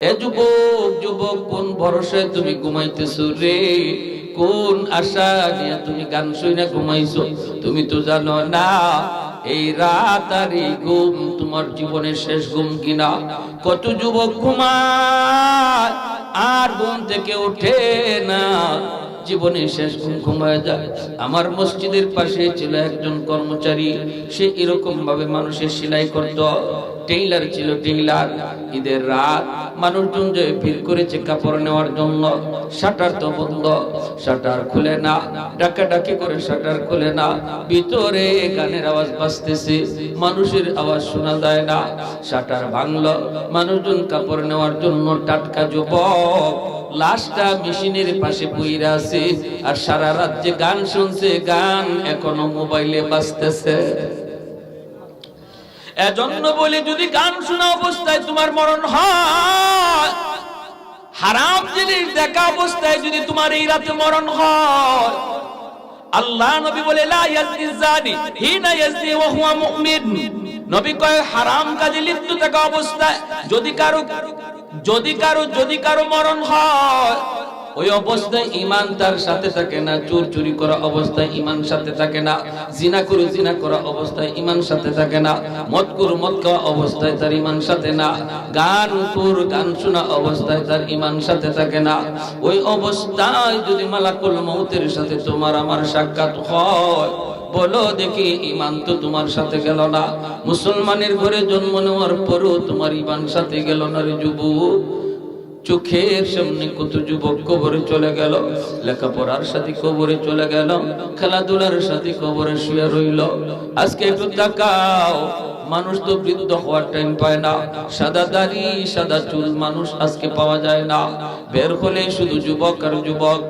যুবক যুবক, কোন ভরসায় তুমি ঘুমাইতেছো রে? কোন আশা নিয়ে তুমি গান ঘুমাইছো? তুমি তো জানো না, এই রাত আর এই ঘুম তোমার জীবনের শেষ ঘুম কিনা? কত যুবক ঘুমায়, আর ঘুম থেকে ওঠে না। জীবনে শেষ ঘুম ঘুমায় যায়। আমার মসজিদের পাশে ছিল একজন কর্মচারী, সে এরকম ভাবে মানুষের সেলাই করত। টেইলার ছিল টেইলার ঈদের রাত মানুষজন যে ভিড় করেছে কাপড় নেওয়ার জন্য, শাটার তো বন্ধ, শাটার খুলে না, ডাকাডাকি করে শাটার খুলে না, ভিতরে গানের আওয়াজ বাজতেছে, মানুষের আওয়াজ শোনা যায় না, শাটার ভাঙলো, মানুষজন কাপড় নেওয়ার জন্য টাটকা যুবক লাশটা মেশিনের পাশে বইরা আছে, আর সারা রাত যে গান শুনছে, গান এখনও মোবাইলে বাজতেছে। এজন্য বলে, যদি গান শোনা অবস্থায় তোমার মরণ হয়, হারাম জিনিস দেখা অবস্থায় যদি তোমার এই রাতে মরণ হয়, আল্লাহ নবী বলে, লা ইয়াজনি জানি হিনা ইয়াজনি ওয়া হুয়া মুমিন। নবী কয়, হারাম কাজে লিপ্ত থাকা অবস্থায় যদি কারও যদি কারও যদি কারও মরণ হয় ওই অবস্থায় ইমান তার সাথে থাকে না চোর চুরি করা অবস্থায় ইমান সাথে থাকে না, জিনা করে জিনা করা অবস্থায় ইমান সাথে থাকে না, মদ করু মদ খাওয়া অবস্থায় তার ইমান সাথে না, গান কুর গান শোনা অবস্থায় তার ইমান সাথে থাকে না। ওই অবস্থায় যদি মালাকুল মৌতের সাথে তোমার আমার সাক্ষাৎ হয়, বলো দেখি ইমান তো তোমার সাথে গেল না। মুসলমানের ঘরে জন্ম নেওয়ার পরও তোমার ইমান সাথে গেল না রে যুবক। চোখের সামনে কত যুবক কবরে চলে গেল, লেখাপড়ার সাথে কবরে চলে গেল, খেলাধুলার সাথে কবরে শুয়ে রইল। আজকে একটু তাকাও, মানুষ তো বৃদ্ধ হওয়ার টাইম পায় না, সাদা দাড়ি, সাদা চুল মানুষ আজকে পাওয়া যায় না। বের হলে শুধু যুবক আর যুবক,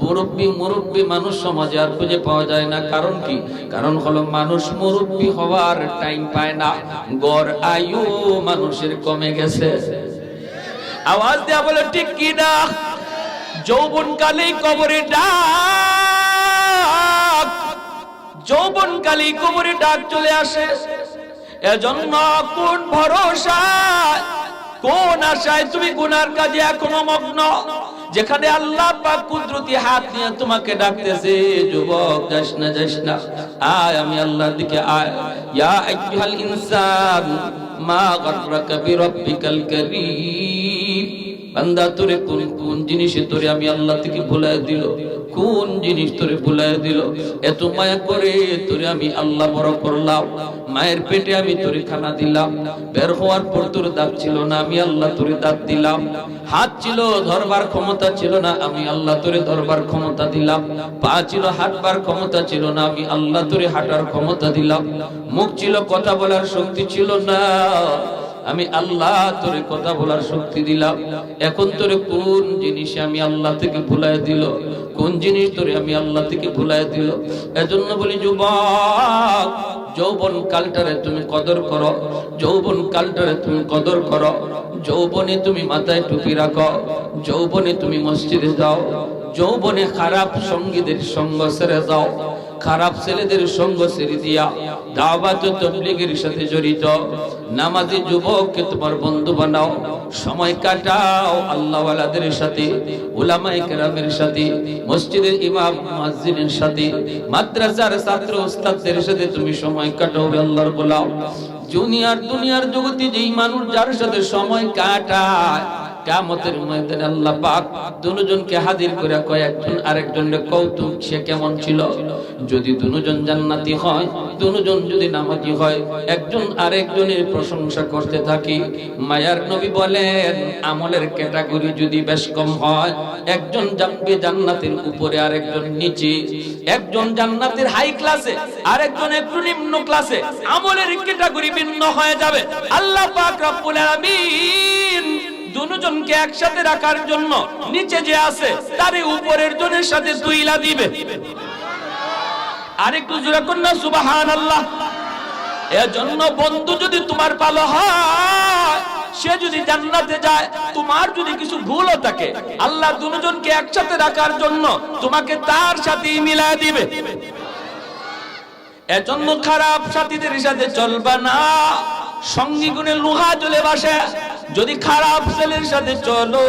মুরব্বী মুরব্বী মানুষ সমাজে আর খুঁজে পাওয়া যায় না। কারণ কি? কারণ হলো মানুষ মুরব্বী হওয়ার টাইম পায় না। গড় আয়ু মানুষের কমে গেছে। আওয়াজ দেয়া বলে, ঠিক কি না? যৌবন কালে কবরে ডাক। যৌবন কালে কবরে ডাক চলে আসে। এজন্য কোন ভরসা কোন আশায় তুমি গুনার কাজে এখনও মগ্ন? যেখানে আল্লাহ পাক কুদরতি হাত নিয়ে তোমাকে ডাকতেছে, যুবক, যাস না যাস না। আয়, আমি আল্লাহর দিকে আয়। ইয়া আইয়ুহাল ইনসান ما غرك بربك الكريم. বান্দা তোরে কোন কোন জিনিসে তোরে আমি আল্লাহ থেকে ভুলাই দিল? কোন জিনিস তোরে ভুলাই দিল? এত মায়া করে তোরে আমি আল্লাহ বড় করলাম। মায়ের পেটে আমি তোরে খানা দিলাম। বের হওয়ার পর তোর দাঁত ছিল না, আমি আল্লাহ তোরে দাঁত দিলাম। হাত ছিল, ধরবার ক্ষমতা ছিল না, আমি আল্লাহ তোরে ধরবার ক্ষমতা দিলাম। পা ছিল, হাঁটবার ক্ষমতা ছিল না, আমি আল্লাহ তোরে হাঁটার ক্ষমতা দিলাম। মুখ ছিল, কথা বলার শক্তি ছিল না। আমি আল্লাহ তোরে কথা বলার শক্তি দিলাম। এখন তোরে কোন জিনিসে আমি আল্লাহ থেকে ভুলাই দিল? কোন জিনিস তোরে আমি আল্লাহ থেকে ভুলাই দিল? এজন্য বলি, যুবক, যৌবন কালটারে তুমি কদর করো। যৌবন কালটারে তুমি কদর করো। যৌবনে তুমি মাথায় টুপি রাখো। যৌবনে তুমি মসজিদে যাও। যৌবনে খারাপ সঙ্গীদের সঙ্গ ছেড়ে যাও। খারাপ ছেলেদের সঙ্গ ছেড়ে দিয়া দাওয়াত তবলিগের সাথে জড়িত। নামাজি যুবককে তোমার বন্ধু বানাও, সময় কাটাও আল্লাহওয়ালাদের সাথে, উলামায়ে কেরামের সাথে, মসজিদের ইমাম, মসজিদের সাথে, মাদ্রাসার ছাত্র উস্তাদদের সাথে তুমি সময় কাটাও আল্লাহর গোলাম। দুনিয়ার দুনিয়ার জগতে যেই মানুষ যার সাথে সময় কাটায় কামতের ময়দানে আল্লাহ পাক দুজনকে হাজির করে কয় একজন আরেকজনের কৌতুক, সে কেমন ছিল? যদি দুজন জান্নাতি হয়, দুজন যদি নামাজি হয়, একজন আরেকজনের প্রশংসা করতে থাকি। মায়ার নবী বলেন, আমলের ক্যাটাগরি যদি বেশ কম হয়, একজন যাবে জান্নাতের উপরে, আরেকজন নিচে। একজন জান্নাতের হাই ক্লাসে আরেকজন একটু নিম্ন ক্লাসে আমলের ক্যাটাগরি ভিন্ন হয়ে যাবে। আল্লাহ পাক রব্বুল আলামিন দুজনকে একসাথে রাখার জন্য নিচে যে আছে তারে উপরের জনের সাথে তুইলা দিবে। আরেকটু জোরে কন্যা সুবাহান আল্লাহ এজন্য বন্ধু যদি তোমার ভালো হয়, সে যদি জান্নাতে যায়, তোমার যদি কিছু ভুলও থাকে, আল্লাহ দুজনকে একসাথে রাখার জন্য তোমাকে তার সাথেই মিলায় দিবে। এজন্য খারাপ সাথীদের সাথে চলবা না। সঙ্গী গুণে লোহা চলে বাসে। যদি খারাপ ছেলের সাথে চলো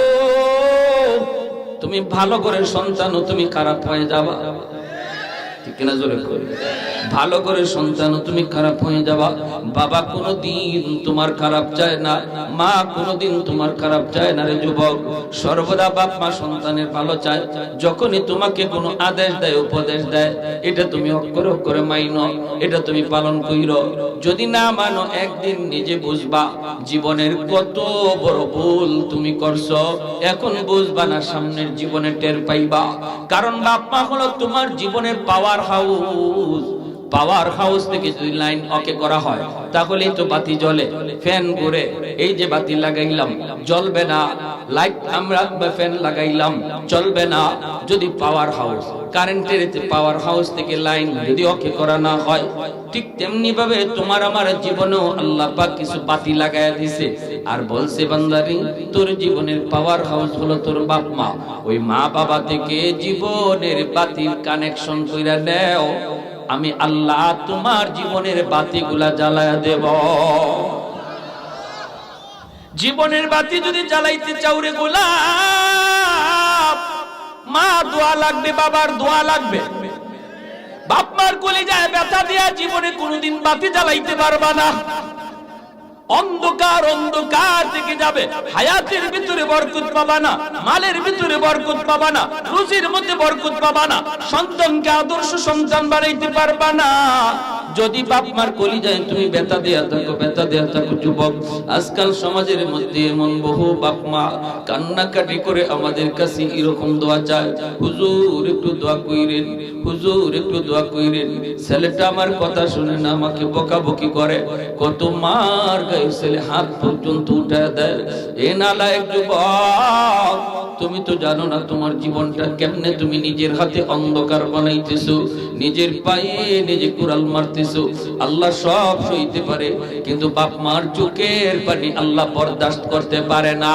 তুমি ভালো করে সন্তানও তুমি খারাপ হয়ে যাবা। করে ভালো করে সন্তানও তুমি খারাপ হয়ে যাবা। বাবা কোনোদিন তোমার খারাপ চায় না, মা কোনোদিন তোমার খারাপ চায় না রে যুবক। সর্বদা বাপ, মা সন্তানের ভালো চায়। যখনই তোমাকে কোনো আদেশ দেয়, উপদেশ দেয়, এটা তুমি অক্ষরে অক্ষরে মাইনো, এটা তুমি পালন কইর। যদি না মানো, একদিন নিজে বুঝবা, জীবনের কত বড় ভুল তুমি করছ। এখন বুঝবা না, সামনের জীবনে টের পাইবা। কারণ বাপ, মা হলো তোমার জীবনের পাওয়ার হাউস পাওয়ার হাউস থেকে যদি লাইন ওকে করা হয় তাহলে তো বাতি জ্বলে, ফ্যান ঘুরে। এই যে বাতি লাগাইলাম, জ্বলবে না, লাইট আমরা ফ্যান লাগাইলাম, চলবে না, যদি পাওয়ার হাউস, কারেন্টের পাওয়ার হাউস থেকে লাইন যদি ওকে করা না হয় ঠিক তেমনি ভাবে তোমার আমার জীবনেও আল্লাহ পাক কিছু বাতি লাগায়া দিছে। আর বলছে, বান্দারি, তোর জীবনের পাওয়ার হাউস হলো তোর বাপ মা। ওই মা বাবা থেকে জীবনের বাতির কানেকশন কইরা নেও। আমি আল্লাহ তোমার জীবনের বাতিগুলা জ্বালায়া দেব। জীবনের বাতি যদি জ্বালাইতে চাও রে গোলাপ, মা দোয়া লাগবে, বাবার দোয়া লাগবে। বাপ মার কোলে যায় ব্যথা দিয়া জীবনে কোনোদিন বাতি জ্বালাইতে পারবা না। অন্ধকার অন্ধকার থেকে যাবে, হায়াতের ভিতরে বরকত পাবা না, মালের ভিতরে বরকত পাবা না রুজির মধ্যে বরকত পাবা না, সন্তানকে আদর্শ সন্তান বানাইতে পারবা না। যদি বাপ মার কলি যায় তুমি বেতা দেয়া থাকো বেতা দেয়া থাকো, যুবক, আজকাল সমাজের মধ্যে এমন বহু বাপ মা কান্নাকাটি করে আমাদের কাছে এরকম দোয়া চায়, হুজুর, একটু দোয়া কইরেন, হুজুর, একটু দোয়া কইরেন। ছেলেটা আমার কথা শুনে না, আমাকে বকাবকি করে, কত মার গায়ে ছেলে হাত পর্যন্ত উঠে দেয়। এ নালায়ক যুবক, তুমি তো জানো না তোমার জীবনটা কেমনে তুমি নিজের হাতে অন্ধকার বানাইতেছো। নিজের পায়ে নিজে কুড়াল আল্লাহ সব সইতে পারে কিন্তু বাপ মার চোখের পানি আল্লাহ বরদাস্ত করতে পারে না।